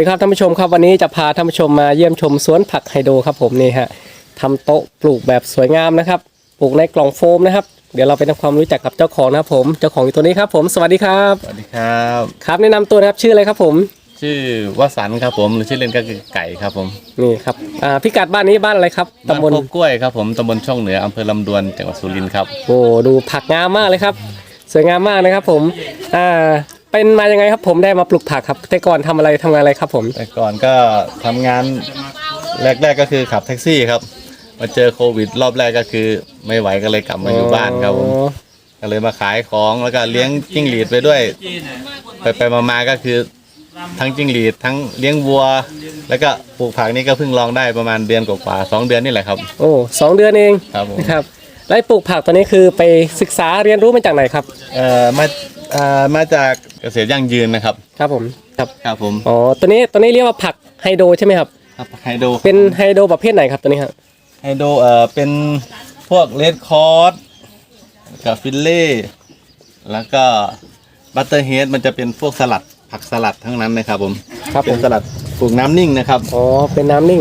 สวัสดีครับท่านผู้ชมครับวันนี้จะพาท่านผู้ชมมาเยี่ยมชมสวนผักไฮโดรครับผมนี่ฮะทำโต๊ะปลูกแบบสวยงามนะครับปลูกในกล่องโฟมนะครับ เดี๋ยวเราไปทำความรู้จักกับเจ้าของนะครับผมเจ้าของอยู่ตัวนี้ครับผมสวัสดีครับสวัสดีครับ ครับแนะนำตัวนะครับชื่ออะไรครับผมชื่อวสันต์ครับผมหรือชื่อเล่นก็คือไก่ครับผมนี่ครับอ่าพิกัดบ้านนี้บ้านอะไรครับบ้านตำบลโคกกล้วยครับผมตำบลช่องเหนืออำเภอลำดวนจังหวัดสุรินทร์ครับโอ้ดูผักงามมากเลยครับ สวยงามมากนะครับผมอ่า เป็นมายังไงครับผมได้มาปลูกผักครับ แต่ก่อนทำอะไรทำงานอะไรครับผม แต่ก่อนก็ทำงานแรก ๆก็คือขับแท็กซี่ครับ มาเจอโควิด รอบแรกก็คือไม่ไหวก็เลยกลับมาอยู่บ้านครับผมอ๋อก็เลยมาขายของแล้วก็เลี้ยงจิ้งหรีดไปด้วย ไปไปๆมาๆก็คือทั้งจิ้งหรีดทั้งเลี้ยงวัว แล้วก็ปลูกผักนี่ก็เพิ่งลองได้ประมาณเดือนกว่าๆสองเดือนนี่แหละครับ โอ้สองเดือนเองครับผม นะครับ แล้วไอ้ปลูกผักตัวนี้คือไปศึกษาเรียนรู้มาจากไหนครับ เอ่อมาเอ่อมาจากเกษตรยั่งยืนนะครับ ครับผมครับครับผมอ๋อตัวนี้ตัวนี้เรียกว่าผักไฮโดรใช่ไหมครับ ครับไฮโดรเป็นไฮโดรประเภทไหนครับตัวนี้ครับไฮโดรเอ่อเป็นพวกเลดคอร์สกับฟิลเล่แล้วก็บัตเตอร์เฮดมันจะเป็นพวกสลัดผักสลัดทั้งนั้นนะครับผมครับผเป็นมสลัดปลูกน้ำนิ่งนะครับอ๋อเป็นน้ำนิ่ง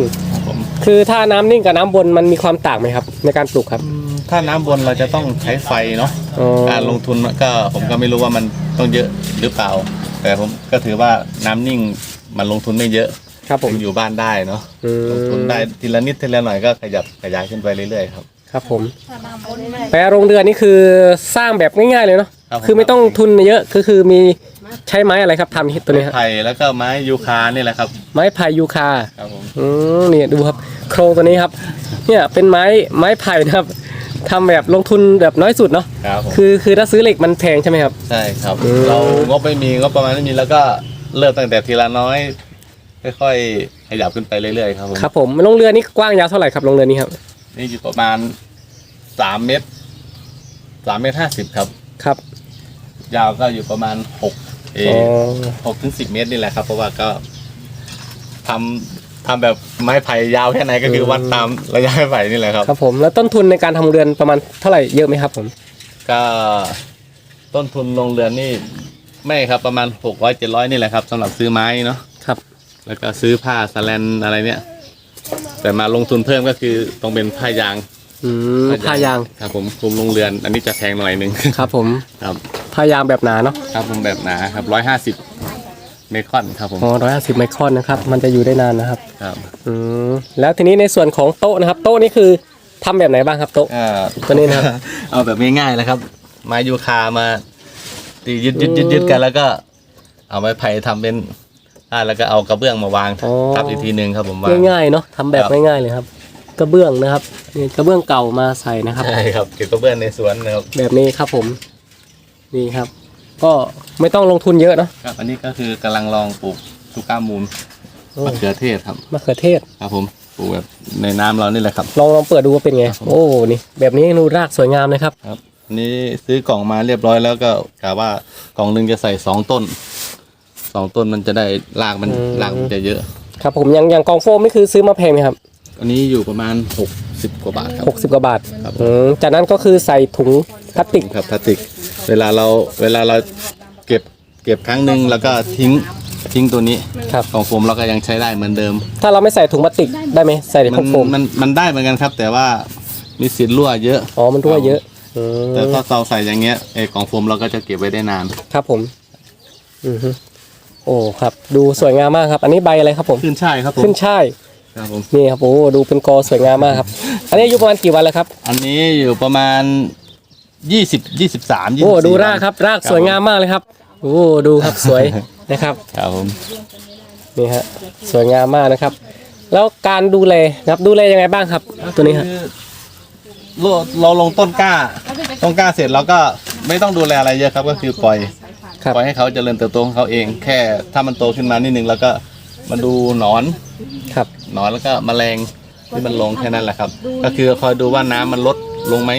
ครับผมคือถ้าน้ำนิ่งกับน้ำบนมันมีความต่างไหมครับ ในการปลูกครับถ้าน้ำบนเราจะต้องใช้ไฟเนาะอ๋อ การลงทุนก็ผมก็ไม่รู้ว่ามันต้องเยอะหรือเปล่า แต่ผมก็ถือว่าน้ำนิ่งมันลงทุนไม่เยอะครับผมอยู่บ้านได้เนาะอืม ลงทุนได้ทีละนิดทีละหน่อยก็ขยับขยายขึ้นไปเรื่อยๆครับ ครับผมแต่โรงเรือนนี่คือสร้างแบบง่ายๆเลยเนาะครับผม คือไม่ต้องทุนเยอะคือคือมี ใช้ไม้อะไรครับทำตัวนี้ครับไผ่แล้วก็ไม้ยูคานี่แหละครับ ไม้พายยูคาครับผมอืมนี่ดูครับโครงตัวนี้ครับ เนี่ยเป็นไม้ไม้ไผ่นะครับทำแบบลงทุนแบบน้อยสุดเนาะครับผมคือคือถ้าซื้อเหล็กมันแพงใช่ไหมครับ ใช่ครับอืมเรางบไม่มีงบประมาณไม่มีแล้วก็เริ่มตั้งแต่ทีละน้อยค่อยๆขยับขึ้นไปเรื่อยๆครับผมครับผมโรงเรือนนี่กว้างยาวเท่าไหร่ครับโรงเรือนนี้ครับ นี่อยู่ประมาณสามเมตรสามเมตรห้าสิบครับครับ ยาวก็อยู่ประมาณหก เออ๋อหกถึงสิบเมตรนี่แหละครับ เพราะว่าก็ทำทำแบบไม้ไผ่ยาวแค่ไหนก็คือวัดตามระยะไม้ไผ่นี่แหละครับ ครับผมแล้วต้นทุนในการทำโรงเรือนประมาณเท่าไหร่เยอะไหมครับผมก็ต้นทุนโรงเรือนนี่ ไม่ครับประมาณหกร้อยเจ็ดร้อยนี่แหละครับสำหรับซื้อไม้เนาะครับ แล้วก็ซื้อผ้าสแลนอะไรเนี่ย แต่มาลงทุนเพิ่มก็คือต้องเป็นผ้ายาง อืมผ้ายางครับผมคลุมโรงเรือน อันนี้จะแพงหน่อยหนึงครับผมครับผ้ายางแบบหนาเนาะครับผมแบบหนาครับร้อยห้าสิบเมคอนครับผมอ๋อร้อยห้าสิบไมครอนนะครับ มันจะอยู่ได้นานนะครับครับอืมแล้วทีนี้ในส่วนของโต๊ะนะครับ โต๊ะนี่คือทำแบบไหนบ้างครับโต๊ะอ่าตัวนี้นะครับ เอาแบบง่ายๆนะครับไม้ยูคามาตียึดยึดยึดยึดกันแล้วก็ เอาไม้ไผ่ทำเป็นอ่าแล้วก็เอากระเบื้องมาวางอ๋อทับอีกทีหนึ่งครับผมวางง่ายๆเนาะทำแบบครับง่ายๆเลยครับ กระเบื้องนะครับนี่กระเบื้องเก่ามาใส่นะครับ ใช่ครับเก็บกระเบื้องในสวนนะครับแบบนี้ครับผมนี่ครับ ก็ไม่ต้องลงทุนเยอะเนาะครับ อันนี้ก็คือกำลังลองปลูกชูก้ามูลโอ้มะเขือเทศครับมะเขือเทศครับผมปลูกแบบในน้ำเรานี่แหละครับ ลองลองเปิดดูว่าเป็นไงครับผมโอ้นี่แบบนี้ดูรากสวยงามนะครับครับอันนี้ซื้อกล่องมาเรียบร้อยแล้วก็กะว่ากล่องหนึ่งจะใส่สองต้นสองต้นมันจะได้รากมันอืมรากมันจะเยอะ ครับผมอย่างอย่างกล่องโฟมนี่คือซื้อมาแพงไหมครับ อันนี้อยู่ประมาณหกสิบกว่าบาทครับหกสิบกว่าบาทครับ อืมจากนั้นก็คือใส่ถุงพลาสติก ครับพลาสติก เวลาเราเวลาเราเก็บเก็บครั้งหนึ่งแล้วก็ทิ้งทิ้งตัวนี้ครับกล่องโฟมเราก็ยังใช้ได้เหมือนเดิม ถ้าเราไม่ใส่ถุงพลาสติกได้ไหมใส่ในพมัวกโฟมมันมันได้เหมือนกันครับ แต่ว่ามีสิทธิ์รั่วเยอะอ๋อมันรั่วเยอะอืมแต่ถ้าเราใส่อย่างเงี้ยไอ้กล่องโฟมเราก็จะเก็บไว้ได้นาน ครับผม อือฮึโอ้ครับ ดูสวยงามมากครับ อันนี้ใบอะไรครับผม ขึ้นช่ายครับผม ขึ้นช่าย ครับผมนี่ครับโอ้ดูเป็นกอสวยงามมากครับ อันนี้อายุประมาณกี่วันแล้วครับ อันนี้อยู่ประมาณยี่สิบยี่สิบสามยี่โอ้สิบดูรากครับ รากสวยงามมากเลยครับโอ้ดูครับสวยนะครับครับผมนี่ฮะสวยงามมากนะครับ แล้วการดูแลนะครับดูแลยังไงบ้างครับ ตัวนี้ฮะคือเราเราลงต้นกล้า ต้นกล้าเสร็จเราก็ไม่ต้องดูแลอะไรเยอะครับ ก็คือปล่อยครับ ปล่อยให้เขาเจริญเติบโตของเขาเอง แค่ถ้ามันโตขึ้นมานิดนึงแล้วก็มาดูหนอนครับ หนอนแล้วก็แมลงที่มันลงแค่นั้นแหละครับ ก็คือคอยดูว่าน้ำมันลดลงไหม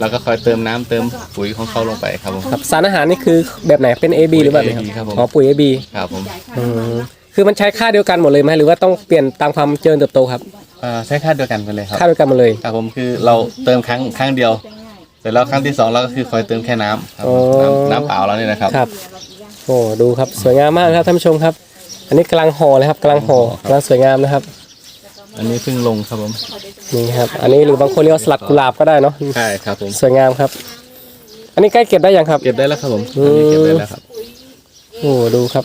แล้วก็คอยเติมน้ำเติมปุ๋ยของเขาลงไปครับผม ครับสารอาหารนี่คือแบบไหนเป็น AB หรือแบบไหน AB ครับผม อ๋อปุ๋ย AB ครับผมอืมคือมันใช้ค่าเดียวกันหมดเลยไหมหรือว่าต้องเปลี่ยนตามความเจริญเติบโตครับ เอ่อใช้ค่าเดียวกันไปเลยครับ ค่าเดียวกันหมดเลย ครับผมคือเราเติมครั้งครั้งเดียว เสร็จแล้วครั้งที่สองเราก็คือคอยเติมแค่น้ำครับอ๋อน้ำน้ำเปล่าแล้วนี่นะครับ ครับ โอ้ดูครับสวยงามมากครับท่านผู้ชมครับ อันนี้กำลังห่อเลยครับกำลังห่อกำลังสวยงามนะครับ อันนี้เพิ่งลงครับผมนี่ครับ อันนี้หรือบางคนเรียกว่าสลัดกุหลาบก็ได้เนาะใช่ครับผมสวยงามครับ อันนี้ใกล้เก็บได้ยังครับ เก็บได้แล้วครับผมอันนี้เก็บได้แล้วครับโอ้ดูครับ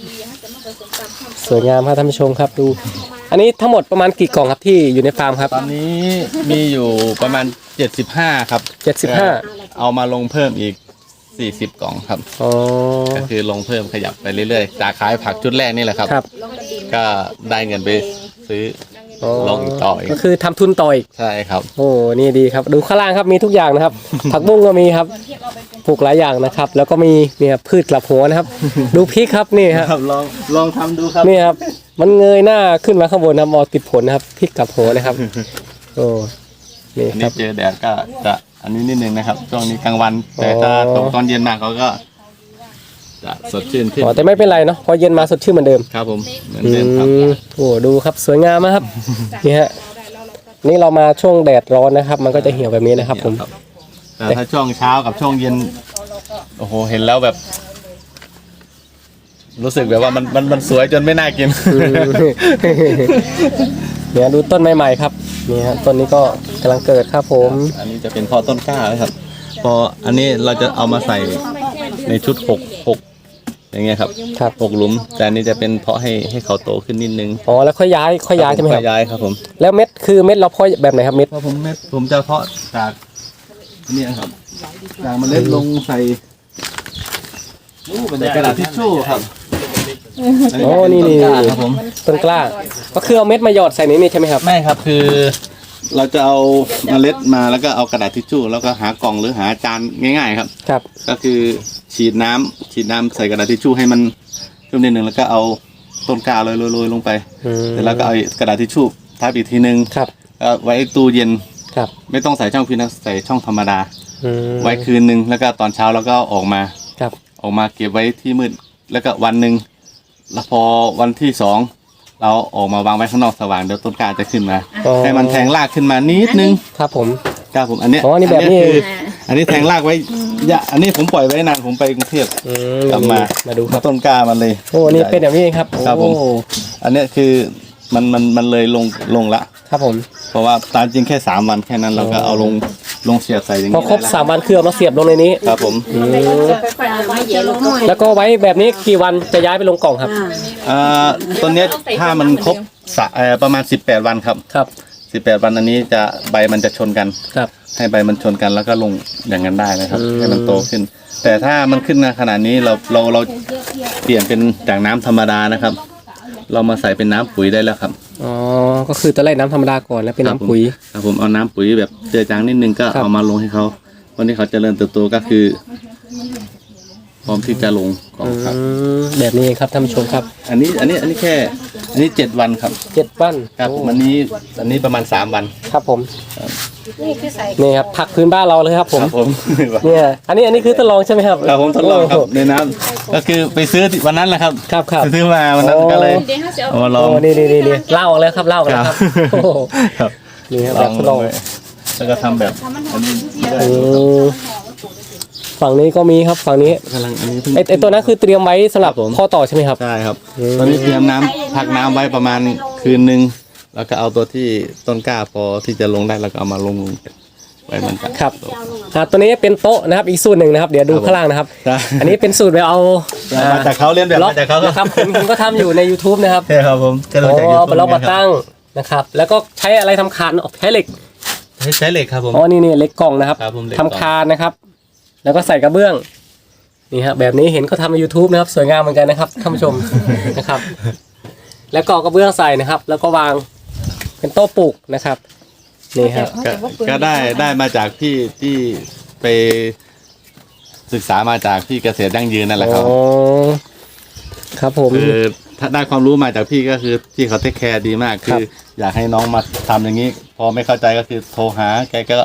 สวยงามครับท่านผู้ชมครับดู อันนี้ทั้งหมดประมาณกี่กล่องครับที่อยู่ในฟาร์มครับ ตอนนี้มีอยู่ประมาณ 75 ครับเจ็ดสิบห้าเอามาลงเพิ่มอีก 40กล่องครับ อ๋อ ก็คือลงเพิ่มขยับไปเรื่อยๆ จากขายผักชุดแรกนี่แหละครับ ครับ ก็ได้เงินไปซื้อ อ๋อลงต่ออีก ก็คือทำทุนต่ออีกใช่ครับ โอ้ นี่ดีครับ ดูข้างล่างครับ มีทุกอย่างนะครับ ผักบุ้งก็มีครับ ปลูกหลายอย่างนะครับ แล้วก็มีเนี่ยพืชกลับหัวนะครับ ดูพริกครับนี่ครับครับลองลองทำดูครับ นี่ครับ มันเงยหน้าขึ้นมาข้างบนนะครับออกติดผลนะครับพริกกลับหัวนะครับ โอ้ นี่อันครันี้บเจอแดดก็จะ อันนี้นิดนึงนะครับช่วงนี้กลางวัน แต่ถ้าอ๋อตกตอนเย็นมาเขาก็จะสดชื่นขึ้นอ๋อแต่ไม่เป็นไรเนาะพอเย็นมาสดชื่นเหมือนเดิมครับผมเหมือนอืเดิมครับมโอ้ดูครับสวยงามนะครับนี่ฮะนี่เรามาช่วงแดดร้อนนะครับ มันก็จะเหี่ยวแบบนี้นะครับ ผม แต่ถ้าช่วงเช้ากับช่วงเย็นโอ้โหเห็นแล้วแบบ รู้สึกแบบว่ามันมันมันสวยจนไม่น่ากิน เนี่ยดูต้นใหม่ๆครับ นี่ฮะต้นนี้ก็กำลังเกิดครับผม อันนี้จะเป็นพอต้นกล้านะครับ พออันนี้เราจะเอามาใส่ในชุดหกหกอย่างเงี้ยครับครับ หกหลุม แต่อันนี้จะเป็นเพาะให้ให้เขาโตขึ้นนิดนึงอ๋อแล้วค่อยย้ายค่อยย้ายใช่ไหมคค่รัอบยย้ายครับผมแล้วเม็ดคือเม็ดเราเพาะแบบไหนครับเม็ดเพราะผมเม็ดผมจะเพาะจากนี่ครับจากเมล็ดลงใส่ใส่กระดาษทิชชู่ครับ อ๋อนี่นี่ต้กล้าครับผมต้นกล้า ก็คือเอาเม็ดมาหยอดใส่ในนี่ใช่ไหมครับ ไม่ครับคือเราจะเอาเมล็ดมาแล้วก็เอากระดาษทิชชู่แล้วก็หากล่องหรือหาจานง่าย ๆ ครับ ครับ ก็คือฉีดน้ำฉีดน้ำใส่กระดาษทิชชู่ให้มันชุ่มนิดหนึ่งแล้วก็เอาต้นกล้าโรยๆลงไปอืม เสร็จแล้วก็เอากระดาษทิชชู่ทับอีกทีนึงครับ ก็ไว้ตู้เย็นครับไม่ต้องใส่ช่องฟิตนะใส่ช่องธรรมดา อืมไว้คืนนึงแล้วก็ตอนเช้าแล้วก็ออกมา ครับ ออกมาเก็บไว้ที่มืดแล้วก็วันหนึ่ง แล้วพอวันที่สองเราออกมาวางไว้ข้างนอกสว่างเดี๋ยวต้นกล้าจะขึ้นมา อ๋อให้มันแทงรากขึ้นมานิดนึงครับผม ครับผมอันเนี้ยอ๋อนี่แบบนี้คืเองอันนี้แทงรากไว้ยะอันนี้ผมปล่อยไว้นานผมไปกรุงเทพ อืมกลับมา มาดูครับต้นกล้ามันเลยโอ้นี่เป็นแบบนี้เองครับครับผมโอ้อันเนี้ยคือมันมันมันเลยลงลงละ ครับผม เพราะว่าตามจริงแค่สามวันแค่นั้นเราก็เอาลง ลงเสียบใส่อย่างพอนี้ครบได้สามวันคือเอามาเสียบลงในนี้แล้วครับผมอืมไม่เยอะลงหน่อยแล้วก็ไว้แบบนี้กี่วันจะย้ายไปลงกล่องครับ อ่าต้นเนี้ยถ้ามันครบสะเอ่อประมาณ 18 วันครับ ครับ 18 วันอันนี้จะใบมันจะชนกัน ครับ ให้ใบมันชนกันแล้วก็ลงอย่างนั้นได้เลยครับ อืม ให้มันโตขึ้น แต่ถ้ามันขึ้นมาขนาดนี้เราเราเราเปลี่ยนเป็นจากน้ำธรรมดานะครับ เรามาใส่เป็นน้ำปุ๋ยได้แล้วครับอ๋อ ก็คือตอนแรกน้ำธรรมดาก่อนแล้วเป็นน้ำปุ๋ย ครับผมเอาน้ำปุ๋ยแบบเจือจางนิดนึงก็ครับ เอามาลงให้เขาวันที่เขาเจริญเติบโตก็คือ พร้อมที่จะลงของครับ อืมแบบนี้เองครับท่านผู้ชมครับอันนี้อันนี้อันนี้แค่ อันนี้เจ็ดวันครับ เจ็ดวันครับโอ้อันนี้อันนี้ประมาณสามวันครับผมนี่คือใส่นี่ครับผักพื้นบ้านเราเลยครับผมครับผมเนี่ยอันนี้อันนี้คือทดลองใช่ไหมครับครับผมทดลองครับโโหในน้ำก็คือไปซื้อที่วันนั้นแหละครับครับครับไปซื้อมาวันนั้นโอ้ก็เลยเดี๋ยวเขาจะเอาเอามาลอง โอ้นี่นี่นี่นี่เล่าออกแล้วครับเล่าออกแล้วครับโอ้โหครับนี่ครับแบบทดลองไว้แล้วก็ทำแบบอันนี้ได้อืม ฝั่งนี้ก็มีครับฝั่งนี้กำลังอันนี้เพิ่งไอไอตัวนั้นคือเตรียมไว้สำหรับครับผมข้อต่อใช่ไหมครับ ใช่ครับอืมตอนนี้เตรียมน้ำพักน้ำไว้ประมาณคืนนึงแล้วก็เอาตัวที่ต้นกล้าพอที่จะลงได้แล้วก็เอามาลงไว้มันจะครับ อ่าตัวนี้เป็นโต๊ะนะครับอีกสูตรหนึ่งนะครับ เดี๋ยวดูครับผมข้างล่างนะครับ ใช่อันนี้เป็นสูตรแบบเอามาจากเขาเรียนแบบล็อกมาจากเขานะครับผมผมก็ทำอยู่ใน YouTube นะครับ ใช่ครับผมก็โอ้รู้จักเอา YouTube ไปล็อกมาครับตั้งนะครับ แล้วก็ใช้อะไรทำคานออกใช้เหล็ก ใช้ใช้เหล็กครับผม อ๋อ นี่นี่เหล็กกล่องนะครับครับผมเหล็กทำคานนะครับ แล้วก็ใส่กระเบื้องนี่ครับแบบนี้เห็นเขาทำใน YouTube นะครับ สวยงามเหมือนกันนะครับท่านผู้ชมนะครับ แล้วก็เอากระเบื้องใส่นะครับ แล้วก็วางเป็นโต๊ะปลูกนะครับนี่ครับ ก็ก็ได้ได้มาจากพี่ที่ไปศึกษามาจากพี่เกษตรยั่งยืนนั่นแหละครับ อ๋อครับผม คือถ้าได้ความรู้มาจากพี่ก็คือพี่เขาเทคแคร์ดีมากครัคืบออยากให้น้องมาทำอย่างนี้ พอไม่เข้าใจก็คือโทรหาแกก็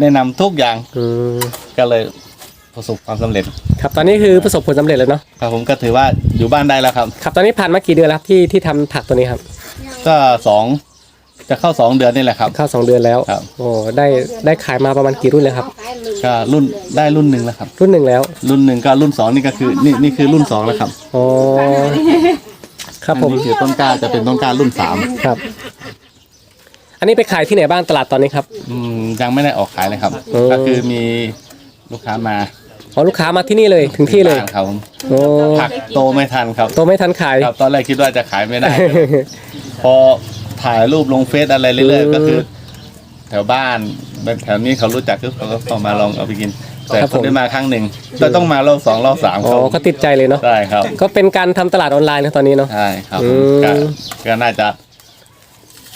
แนะนำทุกอย่าง อืม ก็เลย ประสบความสำเร็จครับตอนนี้คือประสบผลสำเร็จแล้วเนาะครับผมก็ถือว่าอยู่บ้านได้แล้วครับ ครับตอนนี้ผ่านมากี่เดือนแล้วครับที่ที่ทำผักตัวนี้ครับก็สองจะเข้าสองเดือนนี่แหละครับ เข้าสองเดือนแล้วครับ โอ้ได้ได้ขายมาประมาณกี่รุ่นแล้วครับ ก็รุ่นได้รุ่นหนึ่งแล้วครับ รุ่นหนึ่งแล้วรุ่นหนึ่งก็รุ่นสองนี่ก็คือนี่นี่คือรุ่นสองแล้วครับอ๋อครับผมอันนี้คือต้นกล้าจะเป็นต้นกล้ารุ่นสามครับ อันนี้ไปขายที่ไหนบ้างตลาดตอนนี้ครับ อืมยังไม่ได้ออกขายเลยครับโอ้ก็คือมีลูกค้ามา อ๋อลูกค้ามาที่นี่เลยถึงที่เลย บ้านครับผมโอ้ผักโตไม่ทันครับ โตไม่ทันขาย ครับตอนแรกคิดว่าจะขายไม่ได้ พอถ่ายรูปลงเฟซอะไรเรื่อยอืมๆก็คือ แถวบ้านแถวนี้เขารู้จักก็เขาก็เข้ามาลองเอาไปกิน แต่ครับคผมนได้มาครั้งหนึ่งจะต้องมารอบสองรอบสามอ๋คอรับเขาติดใจเลยเนาะใช่ครับก็เป็นการทำตลาดออนไลน์นะตอนนี้เนาะใช่ครับอืม ก็ก็น่าจะ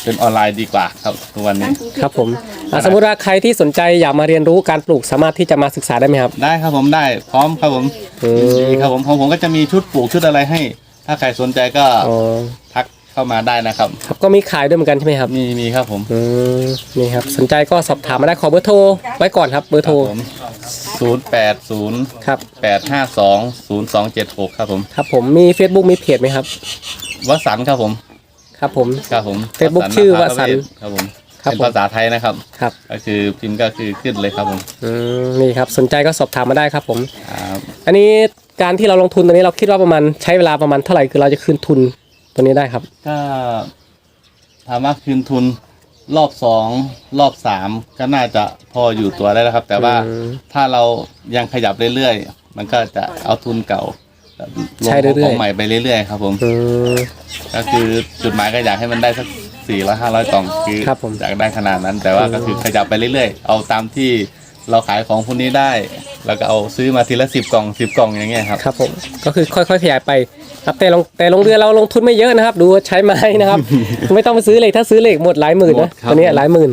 เป็นออนไลน์ดีกว่าครับทุกวันนี้ ครับผมอะสมมุติว่าใครที่สนใจอยากมาเรียนรู้การปลูกสามารถที่จะมาศึกษาได้ไหมครับได้ครับผมได้พร้อมครับผมอืมยินดีครับผมของผมก็จะมีชุดปลูกชุดอะไรให้ ถ้าใครสนใจก็อ๋อทักเข้ามาได้นะครับ ครับก็มีขายด้วยเหมือนกันใช่ไหมครับมีมีครับผมอืมนี่ครับสนใจก็สอบถามมาได้ขอเบอร์โทรไว้ก่อนครับเบอร์โทรผมศูนย์แปดศูนย์ครับแปดห้าสองศูนย์สองเจ็ดหกครับผม ครับผมมี Facebook มีเพจไหมครับ วสันต์ครับผม ครับผม ครับผม Facebook ต์ชื่อนภวสันต์ครับผมครับเป็นผม ภาษาไทยนะครับ ครับก็คือพิมพ์ก็คือขึ้นเลยครับผมอืมนี่ครับ สนใจก็สอบถามมาได้ครับผม ครับอันนี้การที่เราลงทุนตัวนี้เราคิดว่าประมาณใช้เวลาประมาณเท่าไหร่คือเราจะคืนทุนตัวนี้ได้ครับ ก็ถามว่าคืนทุนรอบสองรอบสามก็น่าจะพออยู่ตัวได้แล้วครับ แต่ว่าอืม ถ้าเรายังขยับเรื่อยๆ มันก็จะเอาทุนเก่าลง ใช้เรื่อยๆของใหม่ไปเรื่อยๆครับผม อืม ก็คือจุดหมายก็อยากให้มันได้สักสี่ร้อยห้าร้อยกล่องคือครับผมอยากได้ขนาดนั้น แต่ว่าอืมก็คือขยับไปเรื่อยๆ เอาตามที่เราขายของพวกนี้ได้ แล้วก็เอาซื้อมาทีละสิบกล่องสิบกล่องอย่างเงี้ยครับ ครับผมก็คือค่อยๆขยายไปครับแต่ลงแต่ลงเรือเราลงทุนไม่เยอะนะครับ ดูใช้ไม้นะครับ ไม่ต้องไปซื้อเหล็กถ้าซื้อเหล็กหมดหลายหมื่นหมนะดครับตัวนี้หลายหมื่น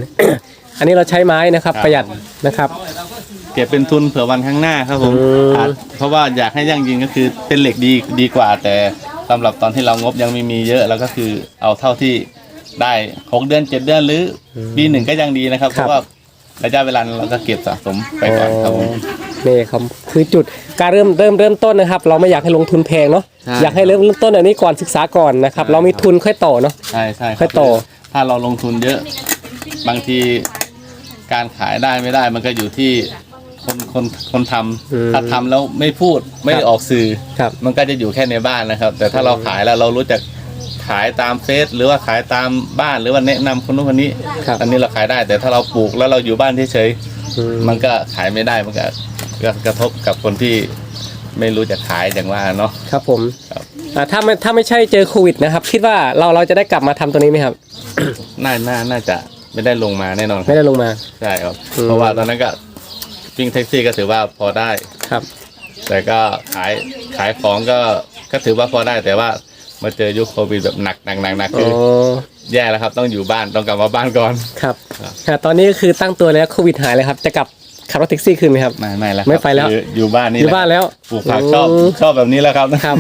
อันนี้เราใช้ไม้นะครับ ครับ ประหยัดนะครับเก็บเป็นทุนเผื่อวันข้างหน้าครับผมอืมอาจเพราะว่าอยากให้ยั่งยืนก็คือเป็นเหล็กดีดีกว่า แต่สำหรับตอนที่เรางบยังไม่มีเยอะแล้วก็คือเอาเท่าที่ได้หกเดือนเจ็ดเดือนหรืออปีหนึ่งก็ยังดีนะครับ เพราะว่าระยะเวลานั้นเราก็เก็บสะสมไปก่อนครับผมนี่ครับคือจุดการเริ่มเริ่มเริ่มต้นนะครับ เราไม่อยากให้ลงทุนแพงเนาะใช่อยากให้เริ่มต้นอันนี้ก่อนศึกษาก่อนนะครับใช่เรามีทุนค่อยต่อเนาะใช่ใช่รับค่อยโตถ้าเราลงทุนเยอะ บางทีการขายได้ไม่ได้มันก็อยู่ที่ คนคนคนทำอืมถ้าทำแล้วไม่พูดไม่ได้ครับออกสื่อ ครับมันก็จะอยู่แค่ในบ้านนะครับ แต่ถ้าเราขายแล้วเรารู้จักขายตามเฟซหรือว่าขายตามบ้านหรือว่าแนะนำคนนู้นคนนี้ ครับ อันนี้เราขายได้ แต่ถ้าเราปลูกแล้วเราอยู่บ้านเฉยอืมๆมันก็ขายไม่ได้มันก็ก็กระทบกับคนที่ไม่รู้จะขายอย่างว่าเนาะ ครับผมครับ อ่าถ้าไม่ถ้าไม่ใช่เจอโควิดนะครับ คิดว่าเราเราจะได้กลับมาทำตัวนี้ไหมครับ น่าน่าน่าจะไม่ได้ลงมาแน่นอนคไม่รับได้ลงมา ใช่ครับ อืม เพราะว่าตอนนั้นก็ วิ่งแท็กซี่ก็ถือว่าพอได้ ครับ แต่ก็ขายขายของก็ก็ถือว่าพอได้แต่ว่ามาเจอยุคโควิดแบบหนักหนักหนักหนักอ๋คืออแย่แล้วครับต้องอยู่บ้านต้องกลับมาบ้านก่อน ครับครับอ่าตอนนี้ก็คือตั้งตัวแล้วโควิดหายเลยครับ จะกลับขับรถแท็กซี่คืนไหมครับ ไม่ไม่แล้วไม่ไปแล้วคืออยู่บ้านนี่อยู่บ้านแล้วปลูกผักชอบมชอบแบบนี้แล้วครับครับ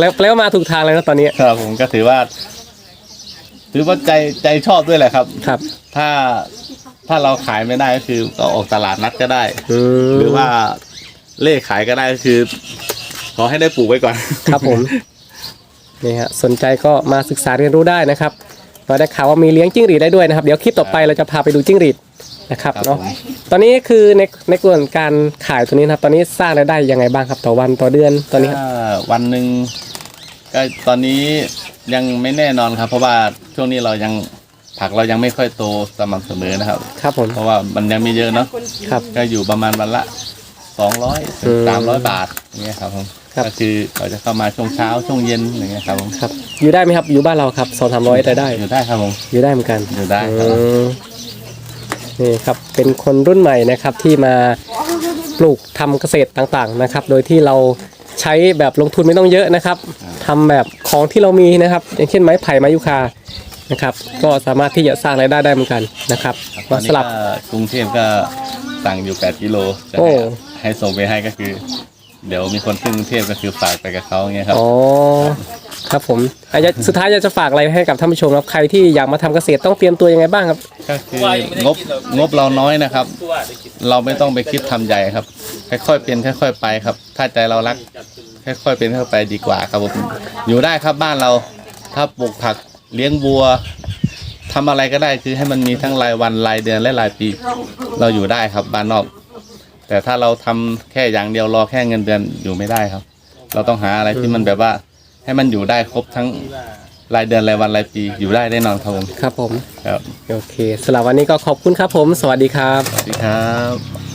แล้วแล้วมาถูกทางเลยนะตอนนี้ครับผมก็ถือว่า ถือว่าใจใจชอบด้วยแหละครับ ครับ ถ้า ถ้าเราขายไม่ได้ก็คือก็ออกตลาดนัดก็ได้อืมหรือว่าเลขขายก็ได้ก็คือ ขอให้ได้ปลูกไว้ก่อน ครับผมนี่ฮะสนใจก็มาศึกษาเรียนรู้ได้นะครับเราได้ข่าวว่ามีเลี้ยงจิ้งหรีดได้ด้วยนะครับ เดี๋ยวคลิปต่อไปเราจะพาไปดูจิ้งหรีดนะครับครับเนาะผมตอนนี้คือในในส่วนการขายตัวนี้นะครับ ตอนนี้สร้างรายได้ยังไงบ้างครับ ต่อวันต่อเดือนตอนนี้ครับถ้าวันหนึ่งก็ตอนนี้ยังไม่แน่นอนครับ เพราะว่าช่วงนี้เรายัง ผักเรายังไม่ค่อยโตสม่ำเสมอนะครับ ครับผม เพราะว่ามันยังไม่เยอะเนาะครับ ก็อยู่ประมาณวันละสองร้อยถึอืงมสามร้อยบาทอย่างเงี้ยครับผมครับ ก็คือเขาจะเข้ามาช่วงเช้าช่วงเย็นอย่างเงี้ยครับผมครับ อยู่ได้ไหมครับ อยู่บ้านเราครับสองสามร้อยรายได้ อยู่ได้ครับผม อยู่ได้เหมือนกันอยู่ได้ครับ อืมนี่ครับ เป็นคนรุ่นใหม่นะครับที่มาปลูกทำเกษตรต่างๆนะครับ โดยที่เราใช้แบบลงทุนไม่ต้องเยอะนะครับทำแบบของที่เรามีนะครับ อย่างเช่นไม้ไผ่ไม้ยูคา นะครับ ก็สามารถที่จะสร้างรายได้ได้เหมือนกันนะครับตอมานสนี้ลับก็กรุงเทพก็สั่งอยู่ 8กิโลจะโอ้ให้ให้ส่งไปให้ก็คือ เดี๋ยวมีคนขึ้นกรุงเทพก็คือฝากไปกับเขาอย่างเงี้ยครับอ๋อครับผมอาจจะสุดท้ายอยากจะฝากอะไรให้กับท่านผู้ชมครับใครที่อยากมาทำเกษตรต้องเตรียมตัวยังไงบ้างครับ ก็คืองบงบเราน้อยนะครับ เราไม่ต้องไปคิดทำใหญ่ครับ ค่อยๆเป็นค่อย ๆ ไปครับ ถ้าใจเรารักค่อยๆเป็นค่อยๆไปดีกว่าครับผมอยู่ได้ครับบ้านเราถ้าปลูกผัก เลี้ยงวัวทำอะไรก็ได้คือให้มันมีทั้งรายวันรายเดือนและรายปี เราอยู่ได้ครับบ้านนอก แต่ถ้าเราทำแค่อย่างเดียวรอแค่เงินเดือนอยู่ไม่ได้ครับ เราต้องหาอะไรที่มันแบบว่า ให้มันอยู่ได้ครบทั้งรายเดือนรายวันรายปีอยู่ได้แน่นอนครับผมครับผม ครับโอเคสำหรับวันนี้ก็ขอบคุณครับผม สวัสดีครับ สวัสดีครับ